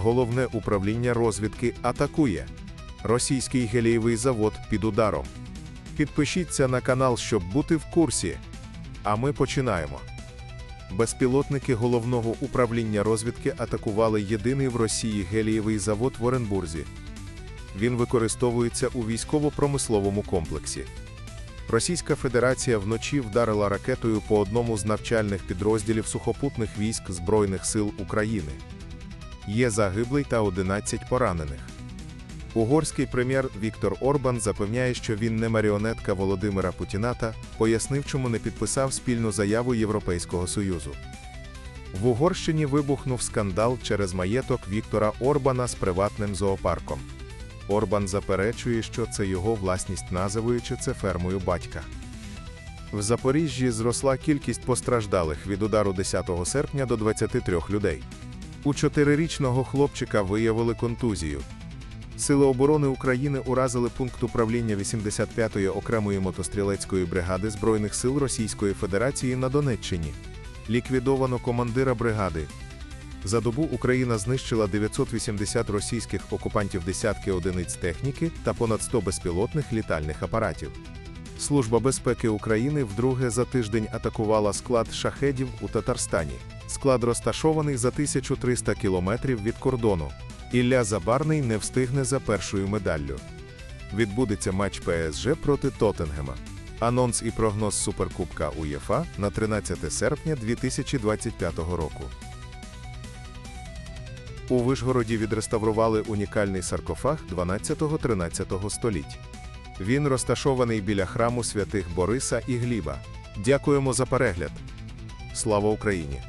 Головне управління розвідки атакує. Російський гелієвий завод під ударом. Підпишіться на канал, щоб бути в курсі. А ми починаємо. Безпілотники головного управління розвідки атакували єдиний в Росії гелієвий завод в Оренбурзі. Він використовується у військово-промисловому комплексі. Російська Федерація вночі вдарила ракетою по одному з навчальних підрозділів сухопутних військ Збройних сил України. Є загиблий та 11 поранених. Угорський прем'єр Віктор Орбан запевняє, що він не маріонетка Володимира Путіната, пояснив, чому не підписав спільну заяву Європейського Союзу. В Угорщині вибухнув скандал через маєток Віктора Орбана з приватним зоопарком. Орбан заперечує, що це його власність, називаючи це фермою батька. В Запоріжжі зросла кількість постраждалих від удару 10 серпня до 23 людей. У чотирирічного хлопчика виявили контузію. Сили оборони України уразили пункт управління 85-ї окремої мотострілецької бригади Збройних сил Російської Федерації на Донеччині. Ліквідовано командира бригади. За добу Україна знищила 980 російських окупантів десятки одиниць техніки та понад 100 безпілотних літальних апаратів. Служба безпеки України вдруге за тиждень атакувала склад шахедів у Татарстані. Склад розташований за 1300 кілометрів від кордону. Ілля Забарний не встигне за першою медаллю. Відбудеться матч ПСЖ проти Тоттенгема. Анонс і прогноз Суперкубка УЄФА на 13 серпня 2025 року. У Вишгороді відреставрували унікальний саркофаг 12-13 століть. Він розташований біля храму святих Бориса і Гліба. Дякуємо за перегляд. Слава Україні!